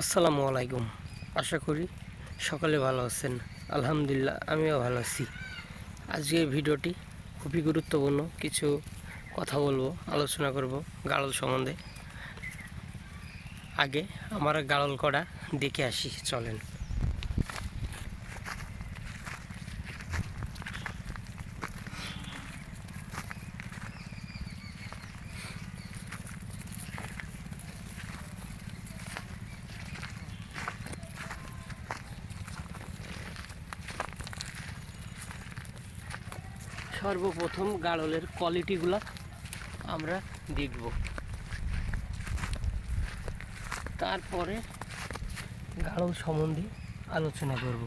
আসসালামু আলাইকুম। আশা করি সকালে ভালো আছেন। আলহামদুলিল্লাহ, আমিও ভালো আছি। আজকের ভিডিওটি খুবই গুরুত্বপূর্ণ। কিছু কথা বলব, আলোচনা করব গাড়ল সম্বন্ধে। আগে আমার গাড়ল করা দেখে আসি, চলেন। সর্বপ্রথম গাড়লের কোয়ালিটিগুলো আমরা দেখব। তারপরে গাড়ল সম্বন্ধে আলোচনা করব।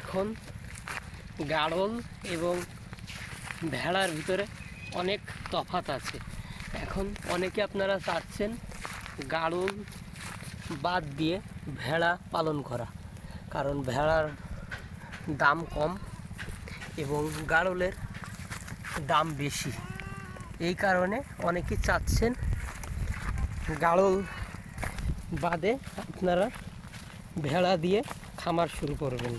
এখন গাড়ল এবং ভেড়ার ভিতরে অনেক তফাত আছে। এখন অনেকে আপনারা চাচ্ছেন গাড়ল বাদ দিয়ে ভেড়া পালন করা, কারণ ভেড়ার দাম কম এবং গাড়লের দাম বেশি। এই কারণে অনেকে চাচ্ছেন গাড়ল বাদে আপনারা ভেড়া দিয়ে খামার শুরু করবেন।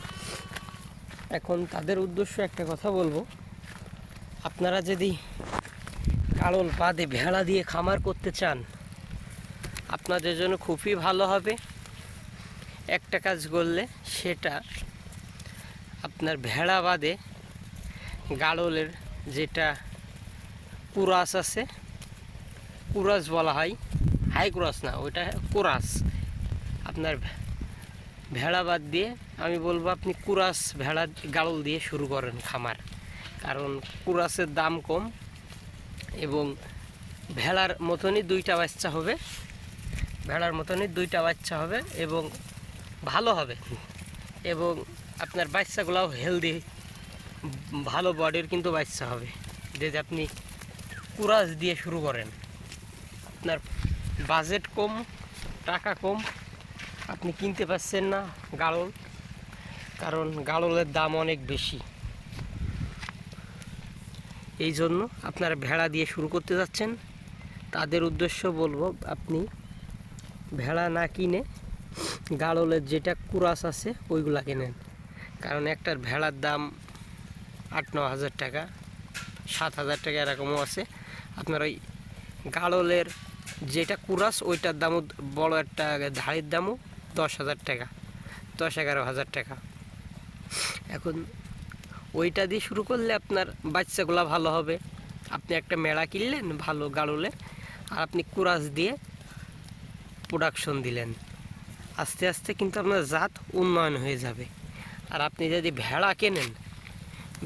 এখন তাদের উদ্দেশ্য একটা কথা বলব। আপনারা যদি কারণ বাদে ভেড়া দিয়ে খামার করতে চান, আপনাদের জন্য খুবই ভালো হবে। একটা কাজ করলে সেটা আপনার ভেড়া বাদে গাড়লের যেটা কুরাস আছে, কুরাস বলা হয় হাই কুরাস না, ওইটা কুরাস। আপনার ভেড়া বাদ দিয়ে আমি বলব আপনি কুরাস ভেড়া গাড়ল দিয়ে শুরু করেন খামার। কারণ কুরাসের দাম কম এবং ভেড়ার মতনই দুইটা বাচ্চা হবে, ভেড়ার মতনই দুইটা বাচ্চা হবে এবং ভালো হবে। এবং আপনার বাচ্চাগুলোও হেলদি ভালো বডির কিন্তু বাচ্চা হবে। যে আপনি কুরাস দিয়ে শুরু করেন। আপনার বাজেট কম, টাকা কম আপনি কিনতে পারছেন না গাড়ল কারণ গাড়লের দাম অনেক বেশি। এই জন্য আপনারা ভেড়া দিয়ে শুরু করতে যাচ্ছেন। তাদের উদ্দেশ্য বলব, আপনি ভেড়া না কিনে গাড়লের যেটা কুরাস আছে, ওইগুলা কেনেন। কারণ একটার ভেড়ার দাম আট, ন হাজার টাকা, সাত হাজার টাকা এরকমও আছে। আপনার ওই গাড়লের যেটা কুরাস, ওইটার দামও বড় একটা ধাড়ির দামও। দশ হাজার টাকা, দশ এগারো হাজার টাকা। এখন ওইটা দিয়ে শুরু করলে আপনার বাচ্চাগুলো ভালো হবে। আপনি একটা মেড়া কিনলেন, ভালো গাড়লে, আর আপনি কুরাস দিয়ে প্রোডাকশন দিলেন। আস্তে আস্তে কিন্তু আপনার জাত উন্নয়ন হয়ে যাবে। আর আপনি যদি ভেড়া কেনেন,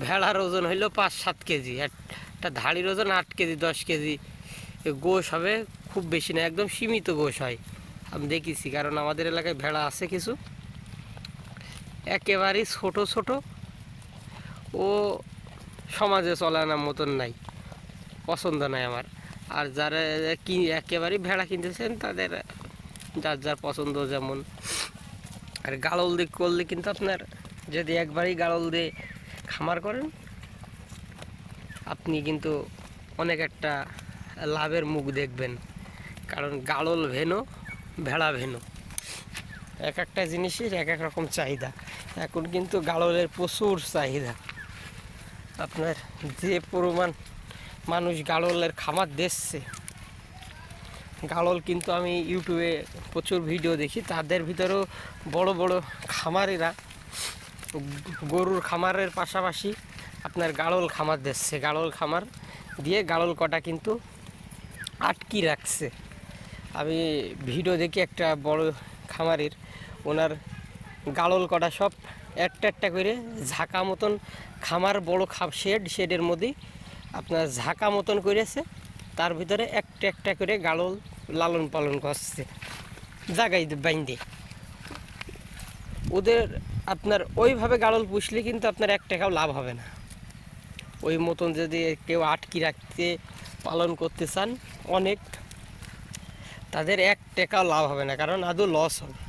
ভেড়ার ওজন হইল পাঁচ সাত কেজি একটা ধাড়ির ওজন আট কেজি, দশ কেজি গোশ হবে খুব বেশি না, একদম সীমিত গোশ হয়। আমি দেখেছি, কারণ আমাদের এলাকায় ভেড়া আছে কিছু। একেবারেই ছোট ছোট। ও সমাজে চলানোর মতন নাই, পছন্দ নাই আমার। আর যারা কি, একেবারেই ভেড়া কিনতেছেন, তাদের যার যার পছন্দ যেমন। আর গাড়ল দিয়ে করলে কিন্তু আপনার, যদি একবারই গাড়ল দিয়ে খামার করেন, আপনি কিন্তু অনেক একটা লাভের মুখ দেখবেন। কারণ গাড়ল ভেনো ভেড়া ভেনো। এক একটা জিনিসের এক এক রকম চাহিদা। এখন কিন্তু গাড়লের প্রচুর চাহিদা। আপনার যে পরিমাণ মানুষ গাড়লের খামার দেখছে গাড়ল কিন্তু আমি ইউটিউবে প্রচুর ভিডিও দেখি, তাদের ভিতরেও বড় বড় খামারিরা গরুর খামারের পাশাপাশি আপনার গাড়ল খামার দিচ্ছে গাড়ল খামার দিয়ে গাড়ল কটা কিন্তু আটকি রাখছে। আমি ভিডিও দেখি একটা বড় খামারের, ওনার গাড়ল কটা সব একটা একটা করে ঝাঁকা মতন, খামার বড় খাপ শেড, শেডের মধ্যে আপনার ঝাঁকা মতন করেছে, তার ভিতরে একটা একটা করে গাড়ল লালন পালন করছে, জাগাই বাইন্দে। ওদের আপনার ওইভাবে গাড়ল পুষলে কিন্তু আপনার এক টাকাও লাভ হবে না। ওই মতন যদি কেউ আটকি রাখতে, পালন করতে চান, অনেক তাদের এক টাকাও লাভ হবে না, কারণ আদৌ লস হবে।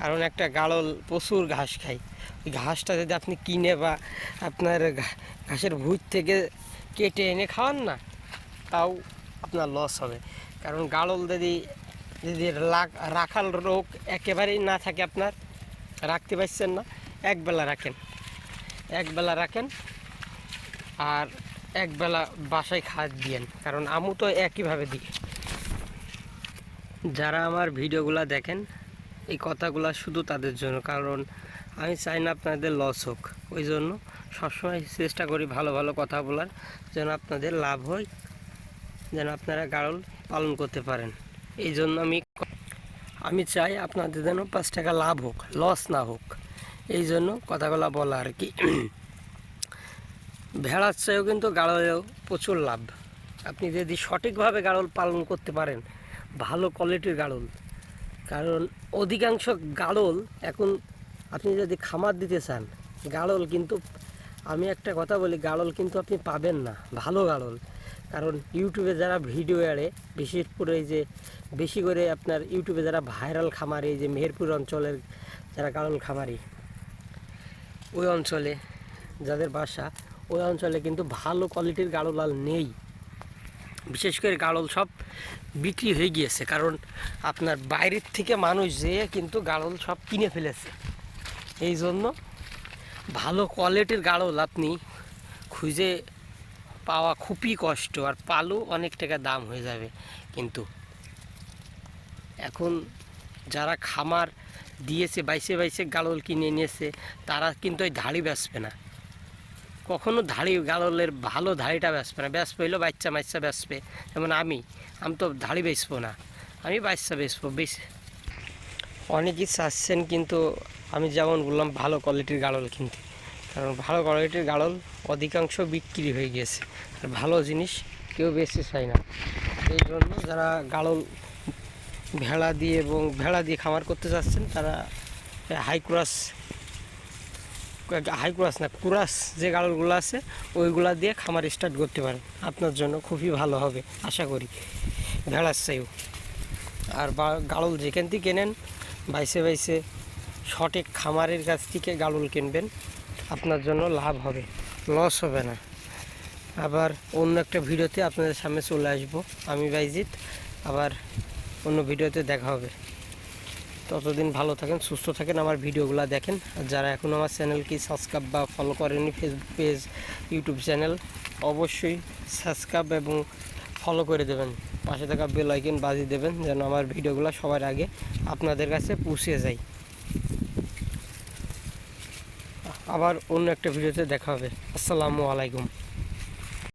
কারণ একটা গাড়ল প্রচুর ঘাস খায়। ওই ঘাসটা যদি আপনি কিনে বা আপনার ঘাসের ভুঁই থেকে কেটে এনে খাওয়ান না, তাও আপনার লস হবে। কারণ গাড়ল যদি যদি রাখাল রোগ একেবারেই না থাকে আপনার, রাখতে পারছেন না, একবেলা রাখেন। একবেলা রাখেন আর একবেলা বাসায় খাদ দিয়েন, কারণ আমু তো একইভাবে দিই। যারা আমার ভিডিওগুলো দেখেন, এই কথাগুলো শুধু তাদের জন্য, কারণ আমি চাই না আপনাদের লস হোক। ওই জন্য সবসময় চেষ্টা করি ভালো ভালো কথা বলার, যেন আপনাদের লাভ হয়, যেন আপনারা গাড়ল পালন করতে পারেন। এই জন্য আমি আমি চাই আপনাদের যেন পাঁচ টাকা লাভ হোক লস না হোক। এই জন্য কথাগুলো বলা আর কি। ভেড়ার চেয়েও কিন্তু গাড়লেও প্রচুর লাভ। আপনি যদি সঠিকভাবে গাড়ল পালন করতে পারেন ভালো কোয়ালিটির গাড়ল। কারণ অধিকাংশ গাড়ল এখন আপনি যদি খামার দিতে চান, গাড়ল কিন্তু, আমি একটা কথা বলি, গাড়ল কিন্তু আপনি পাবেন না, ভালো গাড়ল। কারণ ইউটিউবে যারা ভিডিও এড়ে, বিশেষ করে এই যে বেশি করে আপনার ইউটিউবে যারা ভাইরাল খামারি, এই যে মেহেরপুর অঞ্চলের যারা গাড়ল খামারি, ওই অঞ্চলে, যাদের বাসা, ওই অঞ্চলে কিন্তু ভালো কোয়ালিটির গাড়ল আর নেই। বিশেষ করে গাড়ল সব বিক্রি হয়ে গিয়েছে, কারণ আপনার বাইরের থেকে মানুষ যেয়ে কিন্তু গাড়ল সব কিনে ফেলেছে। এই জন্য ভালো কোয়ালিটির গাড়ল আপনি খুঁজে পাওয়া খুবই কষ্ট, আর পালু অনেক টাকা দাম হয়ে যাবে কিন্তু। এখন যারা খামার দিয়েছে, বাইসে বাইসে গাড়ল কিনে নিয়েছে, তারা কিন্তু ওই ধাড়ি বেচবে না। কখনো ধাড়ি গাড়লের ভালো ধাড়িটা বেচবে না। বেচবে হইল বাচ্চা মাচ্চা বেচবে। যেমন আমি আমি তো ধাড়ি বেচবো না। আমি বাচ্চা বেচবো বেশ অনেকেই চাচ্ছেন কিন্তু আমি যেমন বললাম, ভালো কোয়ালিটির গাড়ল কিনতে। কারণ ভালো কোয়ালিটির গাড়ল অধিকাংশ বিক্রি হয়ে গিয়েছে আর ভালো জিনিস কেউ বেশি চায় না। এই জন্য যারা গাড়ল ভেড়া দিয়ে এবং ভেড়া দিয়ে খামার করতে চাচ্ছেন, তারা হাই ক্রাস হাই ক্রাস না কুরাস যে গাড়লগুলো আছে, ওইগুলা দিয়ে খামার স্টার্ট করতে পারেন। আপনার জন্য খুবই ভালো হবে, আশা করি। ভেড়ার চাইও। আর বা গাড়ল যেখান থেকে কেনেন বাইসে বাইসে সঠিক খামারের কাছ থেকে গাড়ল কিনবেন। আপনার জন্য লাভ হবে লস হবে না। আবার অন্য একটা ভিডিওতে আপনাদের সামনে চলে আসব। আমি বাইজিৎ, আবার অন্য ভিডিওতে দেখা হবে। ততদিন ভালো থাকেন, সুস্থ থাকেন, আমার ভিডিওগুলো দেখেন। আর যারা এখন আমার চ্যানেলকে সাবস্ক্রাইব বা ফলো করেনি ফেসবুক পেজ ইউটিউব চ্যানেল অবশ্যই সাবস্ক্রাইব এবং ফলো করে দেবেন। পাশে থাকা বেল আইকন বাজিয়ে দেবেন, যেন আমার ভিডিওগুলো সবার আগে আপনাদের কাছে পৌঁছে যায়। আবার অন্য একটা ভিডিওতে দেখা হবে। আসসালামু আলাইকুম।